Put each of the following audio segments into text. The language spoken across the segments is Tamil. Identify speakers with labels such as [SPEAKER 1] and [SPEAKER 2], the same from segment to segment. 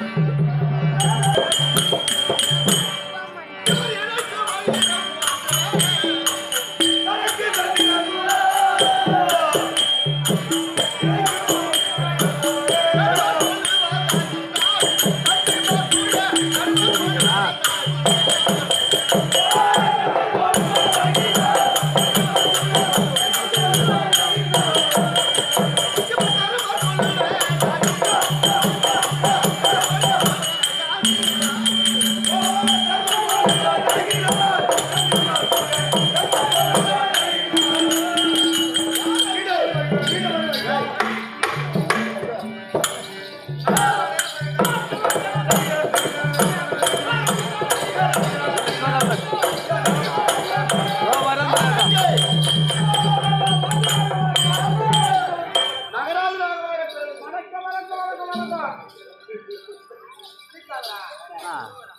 [SPEAKER 1] Thank you.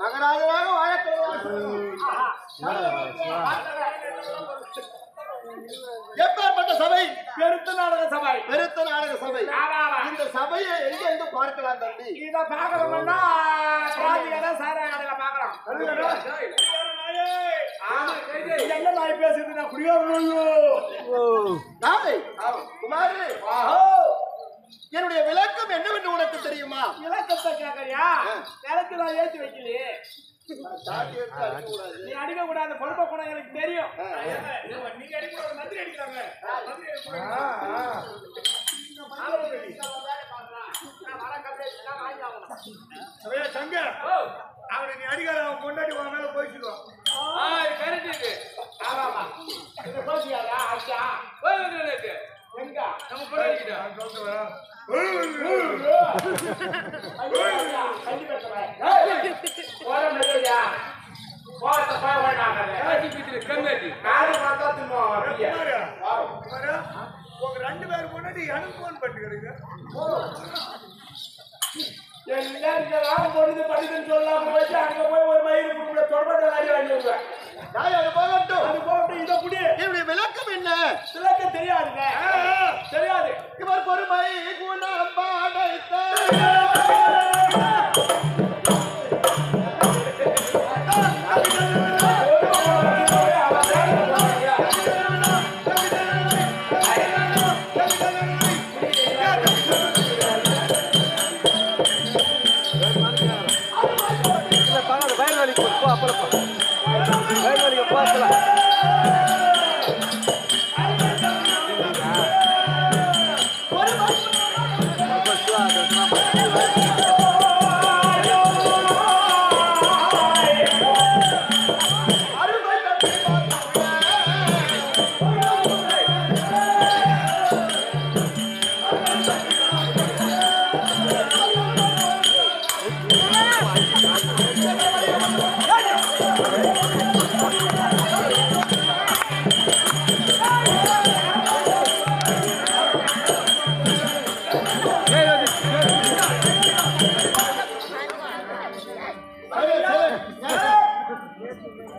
[SPEAKER 1] மகராஜராக வாழத் எப்பேற்பட்ட சபை?
[SPEAKER 2] பெருத்த நாடக சபை.
[SPEAKER 1] பெருத்த நாடக சபை. இந்த சபையை எங்க எங்க பார்க்கலாம் தம்பி?
[SPEAKER 2] இத பாக்கணும்னா சார கடையில பாக்கலாம் என்ன பேசுறது நான் குடியோம்
[SPEAKER 1] நாளை குமாரே. என்னுடைய விளக்கம் என்னவென்று உனக்கு தெரியுமா?
[SPEAKER 2] இலக்கத்தை கேக்குறியா? நிலத்துல நான் ஏத்தி வைக்கலையே. நீ அடிக்க கூடாது பொறுப்ப கூட எனக்கு தெரியும். நீங்க அடிக்க மந்திரி அடிக்கிறாங்க. சங்கர். அவனை நீ அடிக்காத அவன் கொண்டாடி உன் மேல போயிச்சுக்கோ ஆமாமா இது போச்சியாடா ஆச்சா? எங்க? நம்ம போயிட்டு உங்க முன்னாடி எனக்கு போன் பண்ணிக்கிறீங்க எல்லாரும் பொழுது படிக்கன்னு சொல்லாம வச்சு அங்க போய் ஒரு மயிறு குடும்ப தொடர்பு வாங்கி வாங்கிடுங்க
[SPEAKER 1] அது போகட்டும்.
[SPEAKER 2] அது இதை புடி
[SPEAKER 1] என்னுடைய விளக்கம் என்ன?
[SPEAKER 2] சிலக்க தெரியாதுங்க. தெரியாது.
[SPEAKER 1] இவர் பொறுமை குணம் பாடைத்த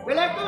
[SPEAKER 1] விளக்கம்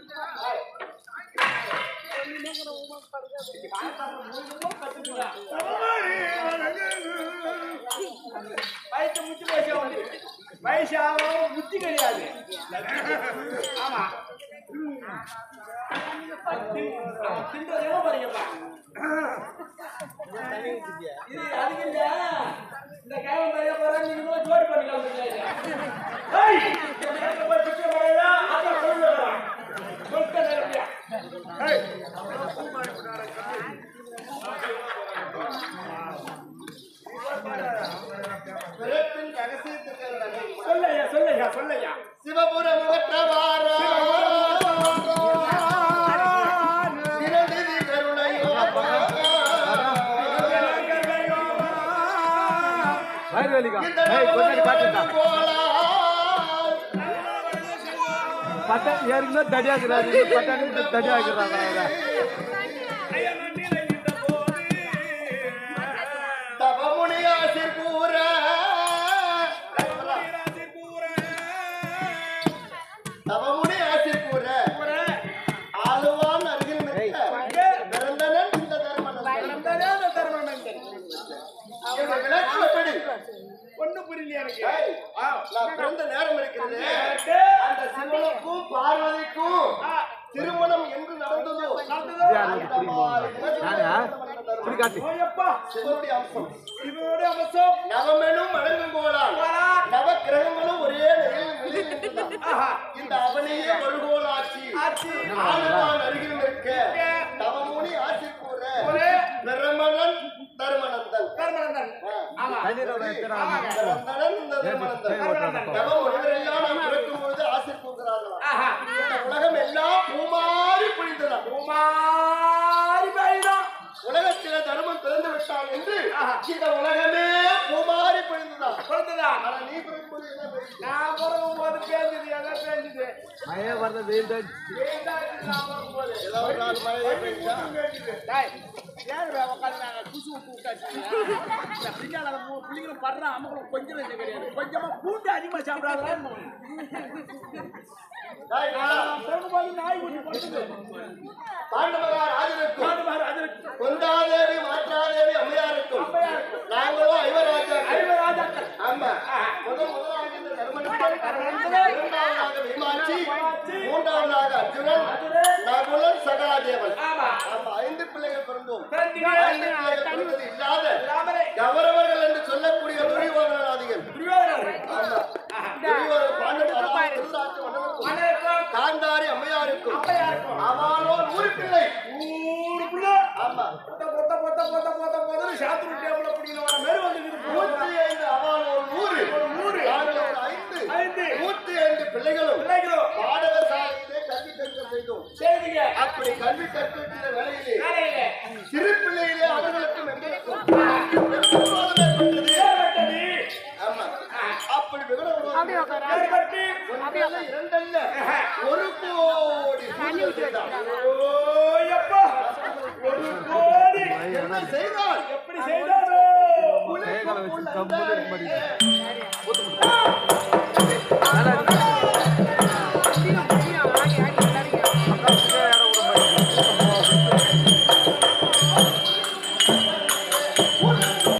[SPEAKER 2] வயசு முத்தி வயசு வந்து வயசு ஆகும் புத்தி கிடையாது ஆமா திண்டது எவ்வளோ பாருங்கப்பா இது அதுக்கு இல்ல இந்த கேவன் பையன் போறாங்க நீங்க போய் ஜோடி பண்ணிக்கலாம் சொல்லையா?
[SPEAKER 1] சிவபுரம்
[SPEAKER 3] பட்டாணி ஏற்கனவே தடியாக்குறாரு. பட்டாணி தடியாக்குறாங்க
[SPEAKER 1] இந்த விளக்கு எப்படி
[SPEAKER 2] ஒண்ணும் புரியல எனக்கு.
[SPEAKER 1] ஏய்,
[SPEAKER 2] ஆ.
[SPEAKER 1] நான் பிறந்த நேரம் இருக்கிறது அந்த சிவனுக்கும் பார்வதிக்கும் திருமணம் என்று நடந்ததோ? சிவனுடைய அம்சம்.
[SPEAKER 2] இவனுடைய அவசம்
[SPEAKER 1] நவமெனும் வணங்கும் கோலால் நவ கிரகங்களும் ஒரே இந்த அவனையே வழுகோல் ஆட்சி.
[SPEAKER 2] ஆட்சி.
[SPEAKER 1] அருகில் நிற்க. தவமுனி ஆசி கூற.
[SPEAKER 2] ஒரு
[SPEAKER 1] உலகம் எல்லாம் பூமாறி
[SPEAKER 2] குமாரி பைதான்
[SPEAKER 1] உலகத்தில தர்மம் பிறந்து விட்டான் என்று. இந்த உலகமே பூமாறி பேசுற?
[SPEAKER 2] நான் பிறக்கும் போது எல்லாம்
[SPEAKER 3] வெயில் தான்
[SPEAKER 2] நான் பிறக்கும் ஏன் உட்காந்து குசு விட்டு பின்னால மூணு பிள்ளைங்களும் படுற கொஞ்சம் நெஞ்சம் கிடையாது. கொஞ்சமா பூண்டு அதிகமா சாப்பிடாதான்
[SPEAKER 1] மாற்றாதேவி அம்மையாருக்கும்.
[SPEAKER 2] அம்மையாருக்கும்.
[SPEAKER 1] ஒரு பிள்ளை
[SPEAKER 2] நூறு பிள்ளை
[SPEAKER 1] ஆமா
[SPEAKER 2] பொத்த பொத்த பொத்த பொத்த பொத்த பொத்த சாத்துரு டேபிள
[SPEAKER 1] இரண்டல்ல. ஒரு கோடி
[SPEAKER 2] ஒரு கோடி.
[SPEAKER 1] என்ன செய்தார்
[SPEAKER 2] எப்படி செய்தாரோ
[SPEAKER 3] மேகலை